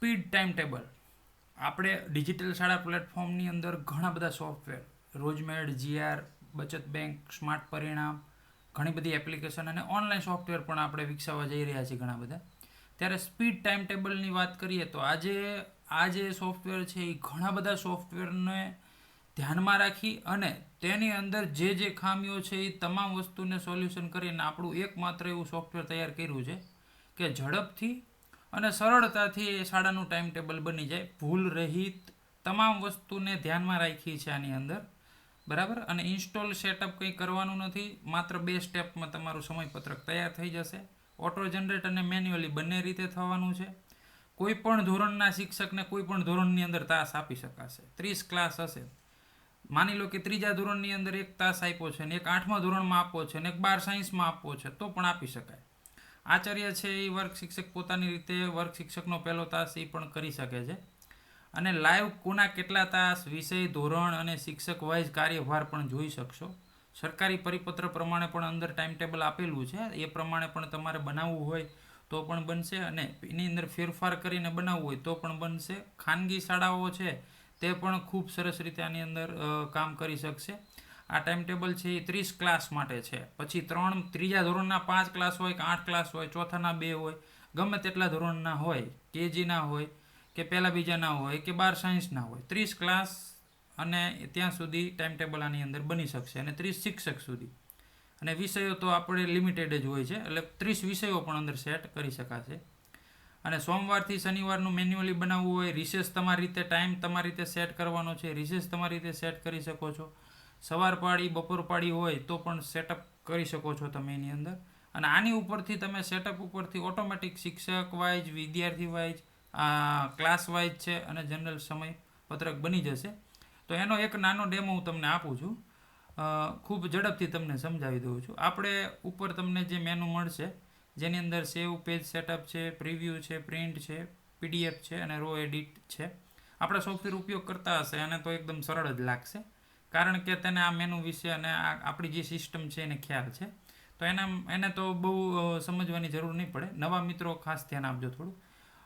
Speed time table આપણે digital શાળા પ્લેટફોર્મની અંદર ઘણા બધા સોફ્ટવેર રોજમેડ જીઆર, બચત બેંક, સ્માર્ટ પરિણામ, ઘણી બધી એપ્લિકેશન અને ઓનલાઈન સોફ્ટવેર પણ આપણે વિકસાવવા જઈ રહ્યા છીએ ઘણા બધા. ત્યારે સ્પીડ ટાઈમ ટેબલની વાત કરીએ તો આજે આ જે સોફ્ટવેર છે એ ઘણા બધા સોફ્ટવેરને ધ્યાનમાં રાખી અને તેની અંદર જે જે ખામીઓ છે એ તમામ વસ્તુને સોલ્યુશન કરીને આપણું એકમાત્ર એવું સોફ્ટવેર તૈયાર કર્યું છે કે ઝડપથી અને સરળતાથી એ શાળાનું ટાઈમ ટેબલ બની જાય. ભૂલ રહિત તમામ વસ્તુને ધ્યાનમાં રાખી છે આની અંદર. બરાબર? અને ઇન્સ્ટોલ સેટઅપ કંઈ કરવાનું નથી. માત્ર બે સ્ટેપમાં તમારું સમયપત્રક તૈયાર થઈ જશે. ઓટો જનરેટ અને મેન્યુઅલી બંને રીતે થવાનું છે. કોઈ પણ ધોરણના શિક્ષકને કોઈ પણ ધોરણની અંદર તાસ આપી શકાશે. ત્રીસ ક્લાસ હશે. માની લો કે ત્રીજા ધોરણની અંદર એક તાસ આપ્યો છે ને એક આઠમા ધોરણમાં આપવો છે ને એક બાર સાયન્સમાં આપવો છે, તો પણ આપી શકાય. આચાર્ય છે એ વર્ગ શિક્ષક પોતાની રીતે વર્ગ શિક્ષકનો પહેલો તાસ એ પણ કરી શકે છે. અને લાઈવ કોના કેટલા તાસ, વિષય, ધોરણ અને શિક્ષક વાઇઝ કાર્યભાર પણ જોઈ શકશો. સરકારી પરિપત્ર પ્રમાણે પણ અંદર ટાઈમ ટેબલ આપેલું છે. એ પ્રમાણે પણ તમારે બનાવવું હોય તો પણ બનશે અને એની અંદર ફેરફાર કરીને બનાવવું હોય તો પણ બનશે. ખાનગી શાળાઓ છે તે પણ ખૂબ સરસ રીતે આની અંદર કામ કરી શકશે. આ ટાઈમ ટેબલ છે એ ત્રીસ ક્લાસ માટે છે. પછી ત્રણ, ત્રીજા ધોરણના પાંચ ક્લાસ હોય કે આઠ ક્લાસ હોય, ચોથાના બે હોય, ગમે તેટલા ધોરણના હોય કેજીના હોય, કે પહેલાં બીજાના હોય, કે બાર સાયન્સના હોય, ત્રીસ ક્લાસ અને ત્યાં સુધી ટાઈમ ટેબલ આની અંદર બની શકશે અને ત્રીસ શિક્ષક સુધી. અને વિષયો તો આપણે લિમિટેડ જ હોય છે, એટલે ત્રીસ વિષયો પણ અંદર સેટ કરી શકાશે. અને સોમવારથી શનિવારનું મેન્યુઅલી બનાવવું હોય રિસેસ તમારી રીતે ટાઈમ તમારી રીતે સેટ કરવાનો છે રિસેસ તમારી રીતે સેટ કરી શકો છો. સવાર પાડી, બપોર પાડી હોય તો પણ સેટઅપ કરી શકો છો તમે એની અંદર. અને આની ઉપરથી તમે સેટઅપ ઉપરથી ઓટોમેટિક શિક્ષક વાઇઝ વિદ્યાર્થી વાઇઝ ક્લાસ વાઇઝ છે અને જનરલ સમય પત્રક બની જશે. તો એનો એક નાનો ડેમો હું તમને આપું છું. ખૂબ ઝડપથી તમને સમજાવી દઉં છું. આપણે ઉપર તમને જે મેનુ મળશે, જેની અંદર સેવ પેજ સેટઅપ છે પ્રિવ્યૂ છે પ્રિન્ટ છે પીડીએફ છે અને રો એડિટ છે. આપણે સોફ્ટવેર ઉપયોગ કરતા હશે અને તો એકદમ સરળ જ લાગશે. કારણ કે તેને આ મેનુ વિશે અને આ આપણી જે સિસ્ટમ છે એને ખ્યાલ છે. તો એના એને તો બહુ સમજવાની જરૂર નહીં પડે. નવા મિત્રો ખાસ ધ્યાન આપજો થોડું.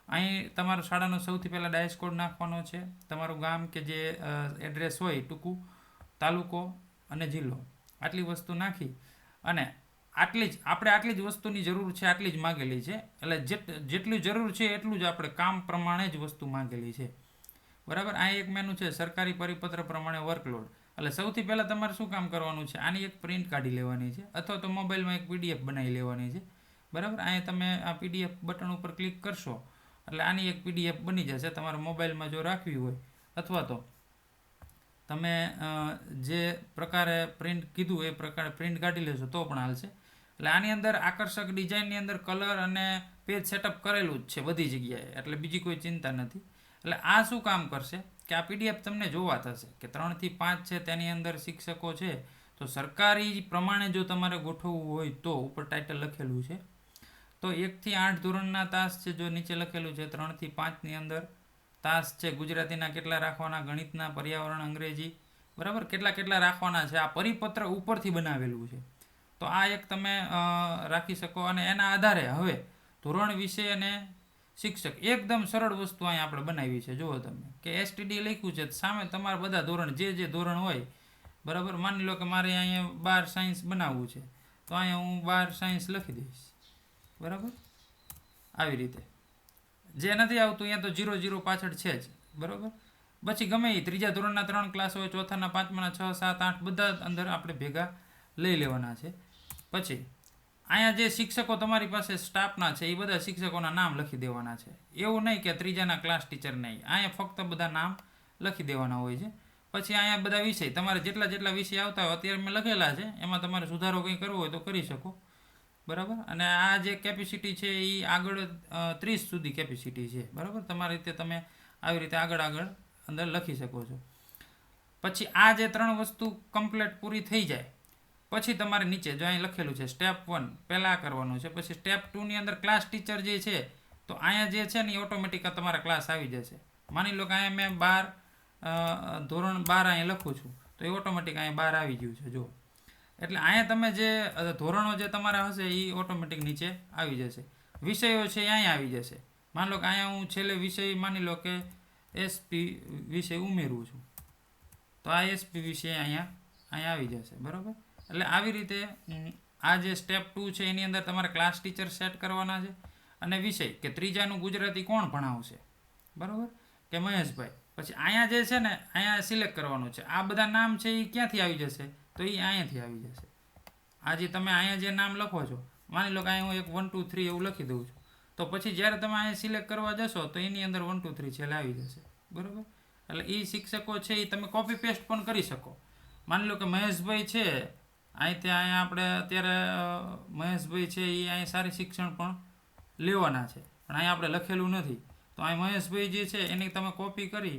અહીં તમારો શાળાનો સૌથી પહેલાં ડાયસ કોડ નાખવાનો છે. તમારું ગામ કે જે એડ્રેસ હોય, ટૂંકું, તાલુકો અને જિલ્લો. આટલી વસ્તુ નાખી અને આટલી જ, આપણે આટલી જ વસ્તુની જરૂર છે, આટલી જ માગેલી છે. એટલે જેટ, જેટલી જરૂર છે, એટલું જ આપણે કામ પ્રમાણે જ વસ્તુ માગેલી છે. બરાબર? આ એક મેનુ છે, સરકારી પરિપત્ર પ્રમાણે વર્કલોડ એટલે સૌથી પહેલાં તમારે શું કામ કરવાનું છે? આની એક પ્રિન્ટ કાઢી લેવાની છે અથવા તો મોબાઈલમાં એક પીડીએફ બનાવી લેવાની છે. બરાબર? અહીંયા તમે આ પીડીએફ બટન ઉપર ક્લિક કરશો એટલે આની એક પીડીએફ બની જશે. તમારા મોબાઈલમાં જો રાખવી હોય અથવા તો તમે જે પ્રકારે પ્રિન્ટ કીધું એ પ્રકારે પ્રિન્ટ કાઢી લેશો તો પણ હાલશે. એટલે આની અંદર આકર્ષક ડિઝાઇનની અંદર કલર અને પેજ સેટઅપ કરેલું જ છે બધી જગ્યાએ. એટલે બીજી કોઈ ચિંતા નથી. એટલે આ શું કામ કરશે? કે આ પીડીએફ તમને જોવા થશે કે ત્રણથી પાંચ છે તેની અંદર શિક્ષકો છે, તો સરકારી પ્રમાણે જો તમારે ગોઠવવું હોય તો ઉપર ટાઇટલ લખેલું છે. તો એકથી આઠ ધોરણના તાસ છે જો નીચે લખેલું છે, ત્રણથી પાંચની અંદર તાસ છે. ગુજરાતીના કેટલા રાખવાના? ગણિતના, પર્યાવરણ, અંગ્રેજી. બરાબર? કેટલા કેટલા રાખવાના છે? આ પરિપત્ર ઉપરથી બનાવેલું છે. તો આ એક તમે રાખી શકો અને એના આધારે હવે ધોરણ વિશે અને શિક્ષક. એકદમ સરળ વસ્તુ અહીંયા આપણે બનાવી છે. જુઓ તમે. કે એસટીડી લખ્યું છે. સામે તમારા બધા ધોરણ, જે જે ધોરણ હોય, બરાબર? માની લો કે મારે અહીંયા બાર સાયન્સ બનાવવું છે. તો અહીંયા હું બાર સાયન્સ લખી દઈશ. બરાબર? આવી રીતે. જે નથી આવતું, અહીંયા તો જીરો જીરો પાછળ છે જ. બરાબર? પછી ગમે એ ત્રીજા ધોરણના ત્રણ ક્લાસ હોય, ચોથાના, પાંચમાના, છ, સાત, આઠ, બધા અંદર આપણે ભેગા લઈ લેવાના છે. પછી અહીંયા જે શિક્ષકો તમારી પાસે સ્ટાફના છે, એ બધા શિક્ષકોના નામ લખી દેવાના છે. એવું નહીં કે ત્રીજાના ક્લાસ ટીચર નહીં. અહીંયા ફક્ત બધા નામ લખી દેવાના હોય છે. પછી અહીંયા બધા વિષય, તમારે જેટલા જેટલા વિષય આવતા હોય, અત્યારે મેં લખેલા છે, એમાં તમારે સુધારો કંઈ કરવો હોય તો કરી શકો. બરાબર? અને આ જે કેપેસિટી છે, એ આગળ ત્રીસ સુધી કેપેસિટી છે. બરાબર? તમારી રીતે તમે આવી રીતે આગળ આગળ અંદર લખી શકો છો. પછી આ જે ત્રણ વસ્તુ કમ્પ્લેટ પૂરી થઈ જાય પછી તમારે નીચે જો અહીં લખેલું છે સ્ટેપ વન પહેલાં કરવાનું છે, પછી સ્ટેપ ટુની અંદર ક્લાસ ટીચર જે છે, તો અહીંયા જે છે ને એ ઓટોમેટિક તમારા ક્લાસ આવી જશે. માની લો કે અહીંયા મેં બાર ધોરણ બાર અહીંયા લખું છું, તો એ ઓટોમેટિક અહીંયા બાર આવી ગયું છે, જો. એટલે અહીંયા તમે જે ધોરણો જે તમારા હશે એ ઓટોમેટિક નીચે આવી જશે. વિષયો છે એ અહીંયા આવી જશે. માની લો કે અહીંયા હું છેલ્લે વિષય માની લો કે એસપી વિષય ઉમેરું છું. તો આ એસપી વિષય અહીંયા અહીંયા આવી જશે, બરાબર? એટલે આવી રીતે આ જે સ્ટેપ ટુ છે, એની અંદર તમારે ક્લાસ ટીચર સેટ કરવાના છે અને વિષય કે ત્રીજાનું ગુજરાતી કોણ ભણાવશે? બરાબર? કે મહેશભાઈ. પછી અહીંયા જે છે ને, અહીંયા સિલેક્ટ કરવાનું છે. આ બધા નામ છે એ ક્યાંથી આવી જશે? તો એ અહીંયાથી આવી જશે. આ જે તમે અહીંયા જે નામ લખો છો, માની લો કે અહીંયા હું એક વન ટુ થ્રી એવું લખી દઉં છું. તો પછી જ્યારે તમે અહીંયા સિલેક્ટ કરવા જશો, તો એની અંદર વન ટુ થ્રી છેલ્લે આવી જશે. બરાબર? એટલે એ શિક્ષકો છે એ તમે કોપી પેસ્ટ પણ કરી શકો. માની લો કે મહેશભાઈ છે અહીંથી અહીંયા આપણે અત્યારે મહેશભાઈ છે એ અહીં સારી શિક્ષણ પણ લેવાના છે. પણ અહીંયા આપણે લખેલું નથી. તો અહીં મહેશભાઈ જે છે, એની તમે કોપી કરી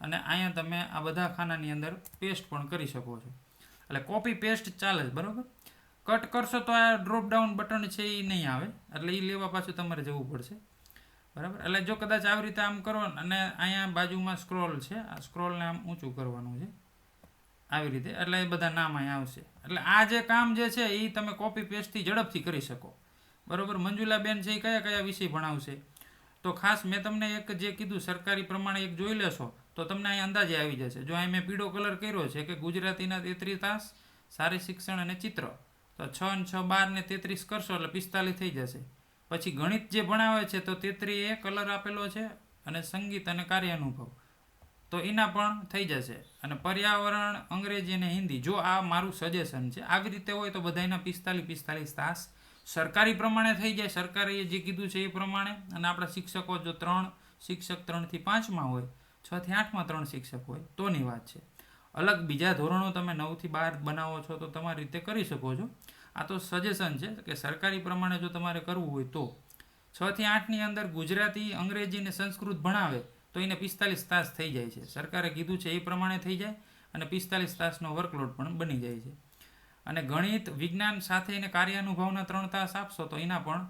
અને અહીંયા તમે આ બધા ખાનાની અંદર પેસ્ટ પણ કરી શકો છો. એટલે કોપી પેસ્ટ ચાલે છે, બરાબર? કટ કરશો તો આ ડ્રોપ ડાઉન બટન છે એ નહીં આવે. એટલે એ લેવા પાછું તમારે જવું પડશે. બરાબર? એટલે જો કદાચ આવી રીતે આમ કરો અને અહીંયા બાજુમાં સ્ક્રોલ છે, આ સ્ક્રોલને આમ ઊંચું કરવાનું છે. આવી રીતે. એટલે એ બધા નામ અહીંયા આવશે. એટલે આ જે કામ જે છે એ તમે કોપી પેસ્ટથી ઝડપથી કરી શકો. બરાબર? મંજુલાબેન છે એ કયા કયા વિષય ભણાવશે? તો ખાસ મેં તમને એક જે કીધું, સરકારી પ્રમાણે એક જોઈ લેશો, તો તમને અહીં અંદાજે આવી જશે. જો અહીં મેં પીળો કલર કર્યો છે કે ગુજરાતીના તેત્રીસ તાસ, સારી શિક્ષણ અને ચિત્ર, તો છ ને છ બાર ને તેત્રીસ કરશો એટલે પિસ્તાલીસ થઈ જશે. પછી ગણિત જે ભણાવે છે, તો તેત્રી એ કલર આપેલો છે અને સંગીત અને કાર્ય અનુભવ તો એના પણ થઈ જશે. અને પર્યાવરણ, અંગ્રેજી અને હિન્દી, જો આ મારું સજેશન છે આવી રીતે હોય તો બધાના પિસ્તાલીસ પિસ્તાલીસ તાસ સરકારી પ્રમાણે થઈ જાય. સરકારે જે કીધું છે એ પ્રમાણે. અને આપણા શિક્ષકો જો ત્રણ શિક્ષક ત્રણથી પાંચમાં હોય, છથી આઠમાં ત્રણ શિક્ષક હોય, તોની વાત છે. અલગ બીજા ધોરણો તમે નવથી બાર બનાવો છો તો તમારી રીતે કરી શકો છો. આ તો સજેશન છે કે સરકારી પ્રમાણે જો તમારે કરવું હોય તો. છથી આઠની અંદર ગુજરાતી, અંગ્રેજી અને સંસ્કૃત ભણાવે. તો એને પિસ્તાલીસ તાસ થઈ જાય છે. સરકારે કીધું છે એ પ્રમાણે થઈ જાય અને પિસ્તાલીસ તાસનો વર્કલોડ પણ બની જાય છે. અને ગણિત, વિજ્ઞાન સાથે એને કાર્યાનુભવના ત્રણ તાસ આપશો તો એના પણ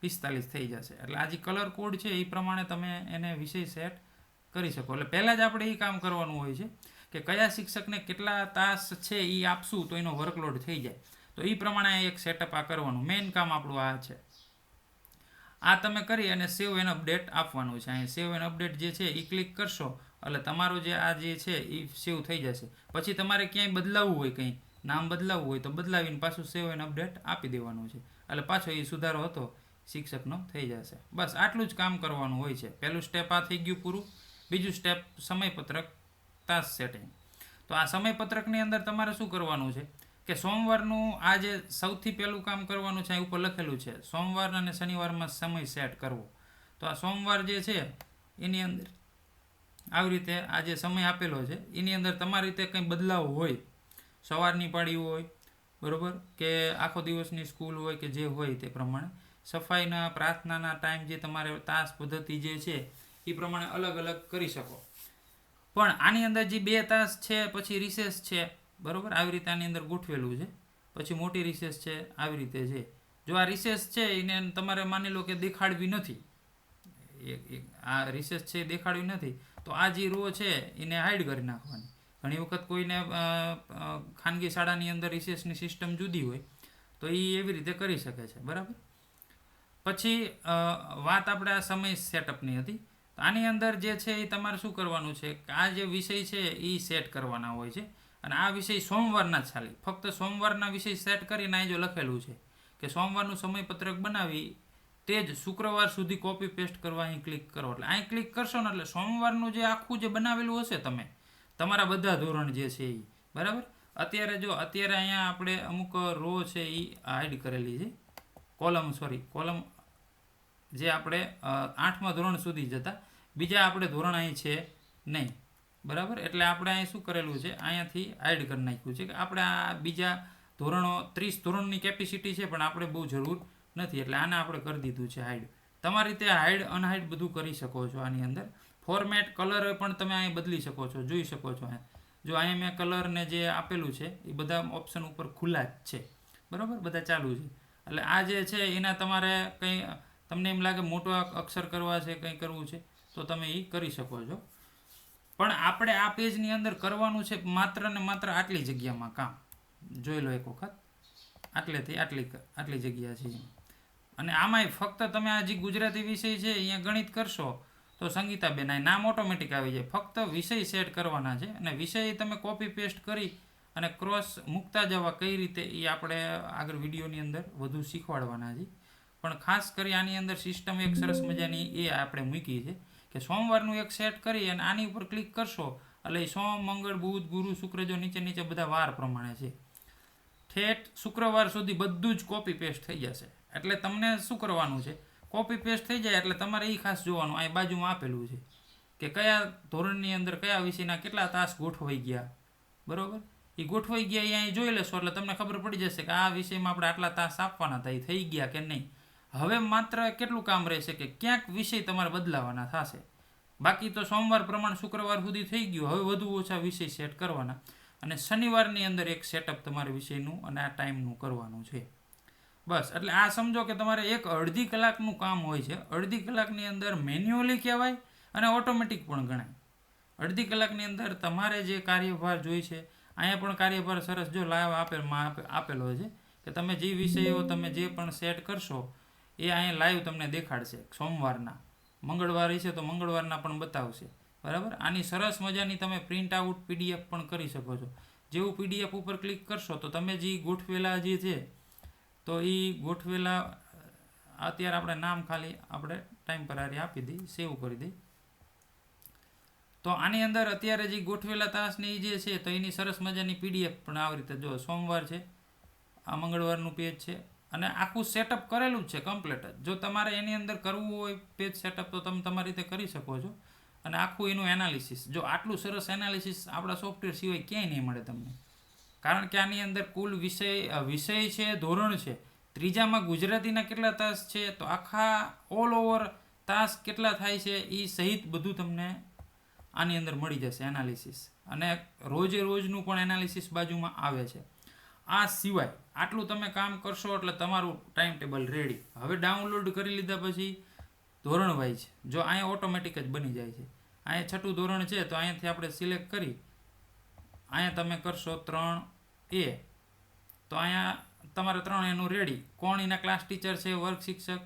પિસ્તાલીસ થઈ જશે. એટલે આ જે કલર કોડ છે એ પ્રમાણે તમે એને વિષય સેટ કરી શકો. એટલે પહેલાં જ આપણે એ કામ કરવાનું હોય છે કે કયા શિક્ષકને કેટલા તાસ છે એ આપશું તો એનો વર્કલોડ થઈ જાય. તો એ પ્રમાણે એક સેટઅપ આ કરવાનું. મેઇન કામ આપણું આ છે. આ તમે કરી અને સેવ એન અપડેટ આપવાનું છે. અહીં સેવ એન અપડેટ જે છે એ ક્લિક કરશો, એટલે તમારું જે આ જે છે એ સેવ થઈ જશે. પછી તમારે ક્યાંય બદલાવવું હોય કંઈ, નામ બદલાવવું હોય તો બદલાવીને પાછું સેવ એન અપડેટ આપી દેવાનું છે. એટલે પાછો એ સુધારો હતો, શિક્ષકનો થઈ જશે. બસ આટલું જ કામ કરવાનું હોય છે. પહેલું સ્ટેપ આ થઈ ગયું પૂરું, બીજું સ્ટેપ સમયપત્રક તાસ સેટિંગ તો આ સમયપત્રકની અંદર તમારે શું કરવાનું છે? કે સોમવારનું આ જે સૌથી પહેલું કામ કરવાનું છે અહીં ઉપર લખેલું છે, સોમવાર અને શનિવારમાં સમય સેટ કરવો. તો આ સોમવાર જે છે, એની અંદર આવી રીતે આ જે સમય આપેલો છે, એની અંદર તમારી રીતે કંઈ બદલાવ હોય, સવારની પાડી હોય, બરાબર? કે આખો દિવસની સ્કૂલ હોય કે જે હોય તે પ્રમાણે, સફાઈના, પ્રાર્થનાના ટાઈમ જે તમારે તાસ પદ્ધતિ જે છે, એ પ્રમાણે અલગ અલગ કરી શકો. પણ આની અંદર જે બે તાસ છે, પછી રિસેસ છે બરાબર? આવી રીતે આની અંદર ગોઠવેલું છે. પછી મોટી રિસેસ છે, આવી રીતે છે. જો આ રિસેસ છે, એને તમારે માની લો કે દેખાડવી નથી. આ રિસેસ છે, એ દેખાડવી નથી. તો આ જે રો છે, એને હાઈડ કરી નાખવાની. ઘણી વખત કોઈને ખાનગી શાળાની અંદર રિસેસની સિસ્ટમ જુદી હોય, તો એ એવી રીતે કરી શકે છે. બરાબર? પછી વાત આપણે આ સમય સેટઅપની હતી. તો આની અંદર જે છે એ તમારે શું કરવાનું છે? કે આ જે વિષય છે એ સેટ કરવાના હોય છે. અને આ વિષય સોમવારના જ ખાલી ફક્ત સોમવારના વિષય સેટ કરીને અહીં જો લખેલું છે કે સોમવારનું સમયપત્રક બનાવી તે જ શુક્રવાર સુધી કોપી પેસ્ટ કરવા અહીં ક્લિક કરો. એટલે અહીં ક્લિક કરશો ને એટલે સોમવારનું જે આખું જે બનાવેલું હશે તમે, તમારા બધા ધોરણ જે છે એ બરાબર? અત્યારે જો, અત્યારે અહીંયા આપણે અમુક રો છે એ હાઈડ કરેલી છે. કોલમ સોરી કોલમ જે આપણે આઠમા ધોરણ સુધી જતા. બીજા આપણે ધોરણ અહીં છે નહીં. બરાબર? એટલે આપણે અહીં શું કરેલું છે? અહીંયાથી એડ કરી નાખ્યું છે કે આપણે આ બીજા ધોરણો, ત્રીસ ધોરણની કેપેસિટી છે, પણ આપણે બહુ જરૂર નથી. એટલે આને આપણે કરી દીધું છે હાઈડ તમારી રીતે હાઈડ અનહાઈડ બધું કરી શકો છો આની અંદર. ફોર્મેટ કલર પણ તમે અહીં બદલી શકો છો, જોઈ શકો છો અહીં જો અહીંયા મેં કલરને જે આપેલું છે, એ બધા ઓપ્શન ઉપર ખુલ્લા જ છે. બરાબર? બધા ચાલુ છે. એટલે આ જે છે, એના તમારે કંઈ, તમને એમ લાગે મોટો અક્ષર કરવા છે, કંઈ કરવું છે, તો તમે એ કરી શકો છો. પણ આપણે આ પેજની અંદર કરવાનું છે માત્ર ને માત્ર આટલી જગ્યામાં કામ. જોઈ લો એક વખત. આટલેથી આટલી આટલી જગ્યા છે અને આમાંય ફક્ત તમે આ ગુજરાતી વિષય છે અહીંયા ગણિત કરશો, તો સંગીતાબેન, આ નામ ઓટોમેટિક આવી જાય. ફક્ત વિષય સેટ કરવાના છે અને વિષય તમે કોપી પેસ્ટ કરી અને ક્રોસ મૂકતા જવા કઈ રીતે એ આપણે આગળ વિડીયોની અંદર વધુ શીખવાડવાના છે. પણ ખાસ કરી આની અંદર સિસ્ટમ એક સરસ મજાની એ આપણે મૂકી છે. કે સોમવારનું એક સેટ કરી અને આની ઉપર ક્લિક કરશો, એટલે સોમ, મંગળ, બુધ, ગુરુ, શુક્ર, જો નીચે નીચે બધા વાર પ્રમાણે છે. ઠેઠ શુક્રવાર સુધી બધું જ કોપી પેસ્ટ થઈ જશે. એટલે તમને શું કરવાનું છે? કોપી પેસ્ટ થઈ જાય એટલે તમારે એ ખાસ જોવાનું અહીં બાજુમાં આપેલું છે કે કયા ધોરણની અંદર કયા વિષયના કેટલા તાસ ગોઠવાઈ ગયા. બરાબર? એ ગોઠવાઈ ગયા એ અહીં જોઈ લેશો એટલે તમને ખબર પડી જશે કે આ વિષયમાં આપણે આટલા તાસ આપવાના હતા એ થઈ ગયા કે નહીં. હવે માત્ર કેટલું કામ રહેશે કે ક્યાંક વિષય તમારે બદલાવાના થશે? બાકી તો સોમવાર પ્રમાણ શુક્રવાર સુધી થઈ ગયું. હવે વધુ ઓછા વિષય સેટ કરવાના. અને શનિવારની અંદર એક સેટઅપ તમારે વિષયનું અને આ ટાઈમનું કરવાનું છે. બસ, એટલે આ સમજો કે તમારે એક અડધી કલાકનું કામ હોય છે. અડધી કલાકની અંદર મેન્યુઅલી કહેવાય અને ઓટોમેટિક પણ ગણાય. અડધી કલાકની અંદર તમારે જે કાર્યભાર જોઈ છે, અહીંયા પણ કાર્યભાર સરસ જો લાઈવ આપેલ આપેલો છે કે તમે જે વિષયો તમે જે પણ સેટ કરશો એ અહીંયા લાઈવ તમને દેખાડશે સોમવારના. મંગળવાર છે તો મંગળવારના પણ બતાવશે. બરાબર? આની સરસ મજાની તમે પ્રિન્ટ આઉટ પીડીએફ પણ કરી શકો છો. જેવું પીડીએફ ઉપર ક્લિક કરશો તો તમે જે ગોઠવેલા જે છે, તો એ ગોઠવેલા, અત્યારે આપણે નામ ખાલી આપણે ટાઈમ પર હારી આપી દઈ સેવ કરી દઈ. તો આની અંદર અત્યારે જે ગોઠવેલા તાસની જે છે, તો એની સરસ મજાની પીડીએફ પણ આવી રીતે જો સોમવાર છે, આ મંગળવારનું પેજ છે. અને આખું સેટઅપ કરેલું છે કમ્પ્લીટ જો. તમારે એની અંદર કરવું હોય પેજ સેટઅપ તો તમે તમારી રીતે કરી શકો છો. અને આખું એનું એનાલિસિસ જો આટલું સરસ એનાલિસિસ આપણા સોફ્ટવેર સિવાય ક્યાંય નહીં મળે તમને. કારણ કે આની અંદર કુલ વિષય વિષય છે, ધોરણ છે. ત્રીજામાં ગુજરાતીના કેટલા તાસ છે, તો આખા ઓલ ઓવર તાસ કેટલા થાય છે એ સહિત બધું તમને આની અંદર મળી જશે એનાલિસિસ અને રોજે રોજનું પણ એનાલિસિસ બાજુમાં આવે છે. આ સિવાય આટલું તમે કામ કરશો એટલે તમારું ટાઈમ ટેબલ રેડી હવે ડાઉનલોડ કરી લીધા પછી ધોરણ વાઇઝ જો અહીંયા ઓટોમેટિક જ બની જાય છે. અહીંયા છઠ્ઠું ધોરણ છે તો અહીંયાથી આપણે સિલેક્ટ કરી અહીંયા તમે કરશો ત્રણ એ. તો અહીંયા તમારે ત્રણ એનું રેડી કોણ એના ક્લાસ ટીચર છે, વર્ગ શિક્ષક.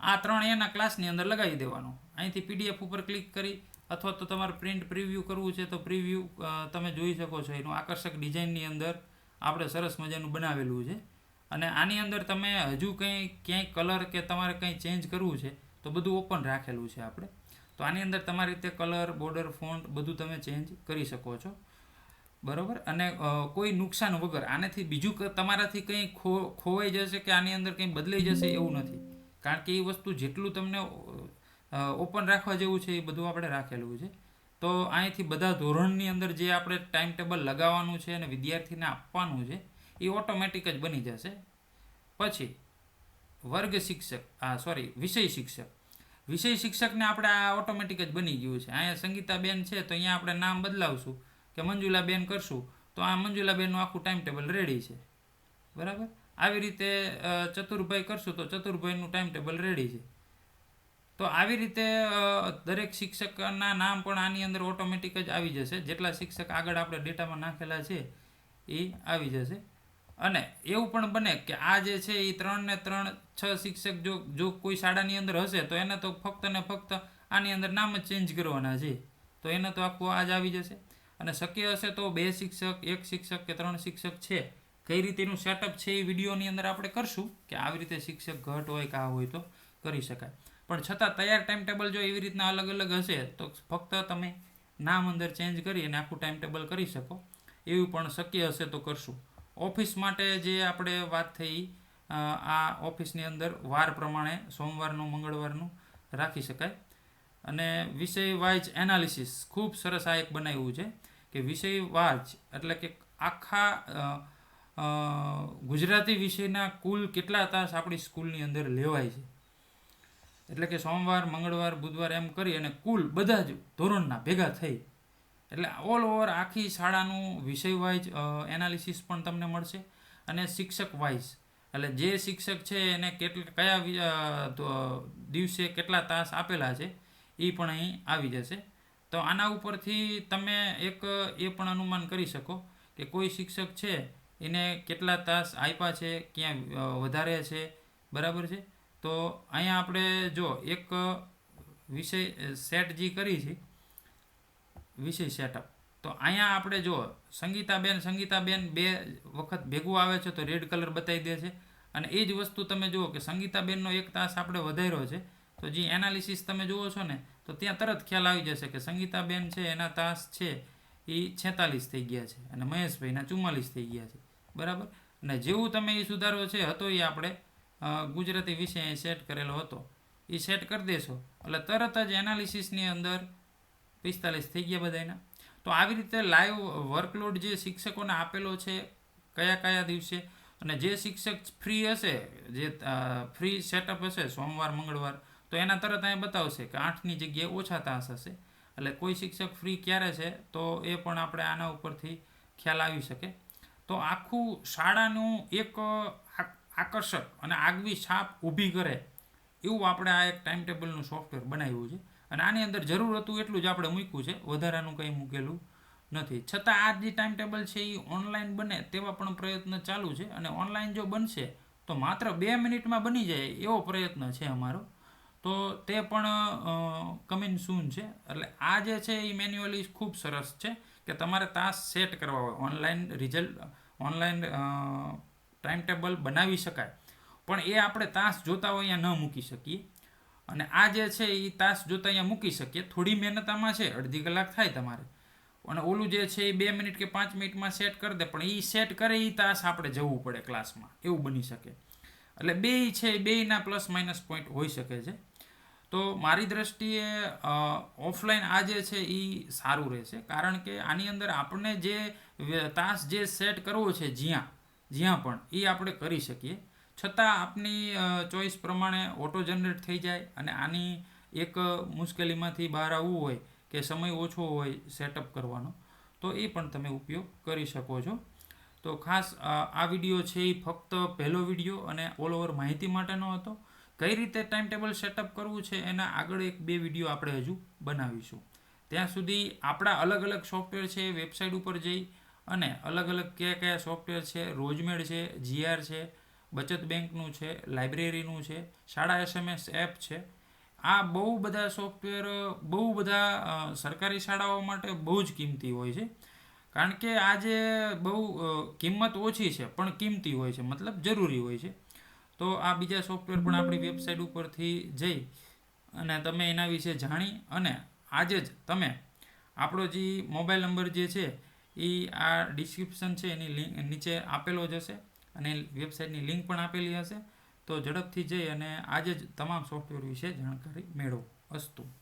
આ ત્રણ એના ક્લાસની અંદર લગાવી દેવાનું. અહીંથી પીડીએફ ઉપર ક્લિક કરી અથવા તો તમારે પ્રિન્ટ પ્રિવ્યૂ કરવું છે તો પ્રિવ્યૂ તમે જોઈ શકો છો એનું આકર્ષક ડિઝાઇનની અંદર. આપણે સરસ મજાનું બનાવેલું છે. અને આની અંદર તમે હજુ કંઈ, ક્યાંય કલર કે તમારે કંઈ ચેન્જ કરવું છે, તો બધું ઓપન રાખેલું છે આપણે. તો આની અંદર તમારી રીતે કલર, બોર્ડર, ફોન્ટ બધું તમે ચેન્જ કરી શકો છો. બરાબર? અને કોઈ નુકસાન વગર, આનાથી બીજું તમારાથી કંઈ ખો, ખોવાઈ જશે કે આની અંદર કંઈ બદલાઈ જશે એવું નથી. કારણ કે એ વસ્તુ જેટલું તમને ઓપન રાખવા જેવું છે એ બધું આપણે રાખેલું છે. તો અહીંથી બધા ધોરણની અંદર જે આપણે ટાઈમ ટેબલ લગાવવાનું છે અને વિદ્યાર્થીને આપવાનું છે, એ ઓટોમેટિક જ બની જશે. પછી, વર્ગ શિક્ષક, આ સોરી વિષય શિક્ષક. વિષય શિક્ષકને આપણે આ ઓટોમેટિક જ બની ગયું છે. અહીંયા સંગીતાબેન છે, તો અહીંયા આપણે નામ બદલાવશું કે મંજુલાબેન કરશું, તો આ મંજુલાબેનનું આખું ટાઈમ ટેબલ રેડી છે. બરાબર? આવી રીતે ચતુરભાઈ કરશું તો ચતુરભાઈનું ટાઈમ ટેબલ રેડી છે. તો આવી રીતે દરેક શિક્ષકના નામ પણ આની અંદર ઓટોમેટિક જ આવી જશે. જેટલા શિક્ષક આગળ આપણે ડેટામાં નાખેલા છે, એ આવી જશે. અને એવું પણ બને કે આ જે છે, એ ત્રણ ને ત્રણ, છ શિક્ષક જો જો કોઈ શાળાની અંદર હશે, તો એને તો ફક્ત ને ફક્ત આની અંદર નામ જ ચેન્જ કરવાના છે. તો એને તો આખું આ જ આવી જશે. અને શક્ય હશે તો બે શિક્ષક, એક શિક્ષક કે ત્રણ શિક્ષક છે, કઈ રીતેનું સેટઅપ છે એ વિડીયોની અંદર આપણે કરશું, કે આવી રીતે શિક્ષક ઘટ હોય કે હોય તો કરી શકાય. પણ છતાં તૈયાર ટાઈમ ટેબલ જો એવી રીતના અલગ અલગ હશે, તો ફક્ત તમે નામ અંદર ચેન્જ કરી અને આખું ટાઈમ ટેબલ કરી શકો. એવું પણ શક્ય હશે તો કરશું. ઓફિસ માટે જે આપણે વાત થઈ આ ઓફિસની અંદર વાર પ્રમાણે સોમવારનું, મંગળવારનું રાખી શકાય. અને વિષય વાઇઝ એનાલિસિસ ખૂબ સરસ આ એક બનાવ્યું છે કે વિષય વાઇઝ એટલે કે આખા ગુજરાતી વિષયના કુલ કેટલા તાસ આપણી સ્કૂલની અંદર લેવાય છે. એટલે કે સોમવાર, મંગળવાર, બુધવાર એમ કરી અને કુલ બધા જ ધોરણના ભેગા થઈ. એટલે ઓલ ઓવર આખી શાળાનું વિષય વાઇઝ એનાલિસિસ પણ તમને મળશે અને શિક્ષક વાઇઝ એટલે જે શિક્ષક છે એને કેટલા, કયા દિવસે કેટલા તાસ આપેલા છે એ પણ અહીં આવી જશે. તો આના ઉપરથી તમે એક, એ પણ અનુમાન કરી શકો કે કોઈ શિક્ષક છે, એને કેટલા તાસ આપ્યા છે, ક્યાં વધારે છે, બરાબર છે? તો અહીંયા આપણે જો એક વિષય સેટ જે કરી છે, વિષય સેટઅપ તો અહીંયા આપણે જો સંગીતાબેન સંગીતાબેન બે વખત ભેગું આવે છે તો રેડ કલર બતાવી દે છે. અને એ જ વસ્તુ તમે જુઓ કે સંગીતાબેનનો એક તાસ આપણે વધાર્યો છે. તો જે એનાલિસિસ તમે જુઓ છો ને, તો ત્યાં તરત ખ્યાલ આવી જશે કે સંગીતાબેન છે, એના તાસ છે, એ છેતાલીસ થઈ ગયા છે. અને મહેશભાઈના ચુમ્માલીસ થઈ ગયા છે. બરાબર? અને જેવું તમે એ સુધારો છે હતો એ આપણે ગુજરાતી વિષય અહીં સેટ કરેલો હતો. એ સેટ કરી દેશો. એટલે તરત જ એનાલિસિસની અંદર પિસ્તાલીસ થઈ ગયા બધાના તો આવી રીતે લાઈવ વર્કલોડ જે શિક્ષકોને આપેલો છે, કયા કયા દિવસે, અને જે શિક્ષક ફ્રી હશે, જે ફ્રી સેટઅપ હશે, સોમવાર, મંગળવાર, તો એના તરત અહીં બતાવશે કે આઠની જગ્યાએ ઓછા તાસ હશે. એટલે કોઈ શિક્ષક ફ્રી ક્યારે છે, તો એ પણ આપણે આના ઉપરથી ખ્યાલ આવી શકે. તો આખું શાળાનું એક આકર્ષક અને આગવી છાપ ઊભી કરે એવું આપણે આ એક ટાઈમ ટેબલનું સોફ્ટવેર બનાવ્યું છે. અને આની અંદર જરૂર હતું એટલું જ આપણે મૂક્યું છે. વધારાનું કંઈ મૂકેલું નથી. છતાં આ જે ટાઈમ ટેબલ છે એ ઓનલાઈન બને તેવા પણ પ્રયત્ન ચાલુ છે. અને ઓનલાઈન જો બનશે તો માત્ર બે મિનિટમાં બની જાય એવો પ્રયત્ન છે અમારો. તો તે પણ કમિંગ સૂન છે. એટલે આ જે છે એ મેન્યુઅલી ખૂબ સરસ છે કે તમારે તાસ સેટ કરવા હોય. Online result online time table બનાવી શકાય. પણ એ આપણે તાસ જોતા હોય અહીંયા ન મૂકી શકીએ. અને આ જે છે એ તાસ જોતા અહીંયા મૂકી શકીએ. થોડી મહેનત આમાં છે, અડધી કલાક થાય તમારે. અને ઓલું જે છે એ બે મિનિટ કે પાંચ મિનિટમાં સેટ કરી દે, પણ એ સેટ કરે એ તાસ આપણે જવું પડે ક્લાસમાં. એવું બની શકે. એટલે બે છે એ બેયના પ્લસ માઇનસ પોઈન્ટ હોઈ શકે છે. તો મારી દ્રષ્ટિએ ઓફલાઈન આ જે છે એ સારું રહેશે. કારણ કે આની અંદર આપણને જે તાસ જે સેટ કરવો છે જ્યાં જ્યાં પણ એ આપણે કરી શકીએ. છતાં આપની ચોઈસ પ્રમાણે ઓટો જનરેટ થઈ જાય અને આની એક મુશ્કેલીમાંથી બહાર આવવું હોય કે સમય ઓછો હોય સેટઅપ કરવાનો, તો એ પણ તમે ઉપયોગ કરી શકો છો. તો ખાસ આ વીડિયો છે એ ફક્ત પહેલો વીડિયો અને ઓલ ઓવર માહિતી માટેનો હતો. કઈ રીતે ટાઈમ ટેબલ સેટઅપ કરવું છે એના આગળ એક બે વીડિયો આપણે હજુ બનાવીશું. ત્યાં સુધી આપણા અલગ અલગ સોફ્ટવેર છે વેબસાઇટ ઉપર જઈ અને અલગ અલગ કયા કયા સોફ્ટવેર છે? રોજમેડ છે, જીઆર છે, બચત બેંકનું છે, લાઇબ્રેરીનું છે, શાળા એસએમએસ એપ છે. આ બહુ બધા સોફ્ટવેર બહુ બધા સરકારી શાળાઓ માટે બહુ જ કિંમતી હોય છે. કારણ કે આજે બહુ કિંમત ઓછી છે, પણ કિંમતી હોય છે, મતલબ જરૂરી હોય છે. તો આ બીજા સોફ્ટવેર પણ આપણી વેબસાઇટ ઉપરથી જઈ અને તમે એના વિશે જાણી અને આજે જ તમે આપણો જે મોબાઈલ નંબર જે છે એ આ ડિસ્ક્રિપ્શન છે, એની લિંક નીચે આપેલો જ હશે અને વેબસાઇટની લિંક પણ આપેલી હશે. તો ઝડપથી જઈ અને આજે જ તમામ સોફ્ટવેર વિશે જાણકારી મેળવો. અસ્તુ.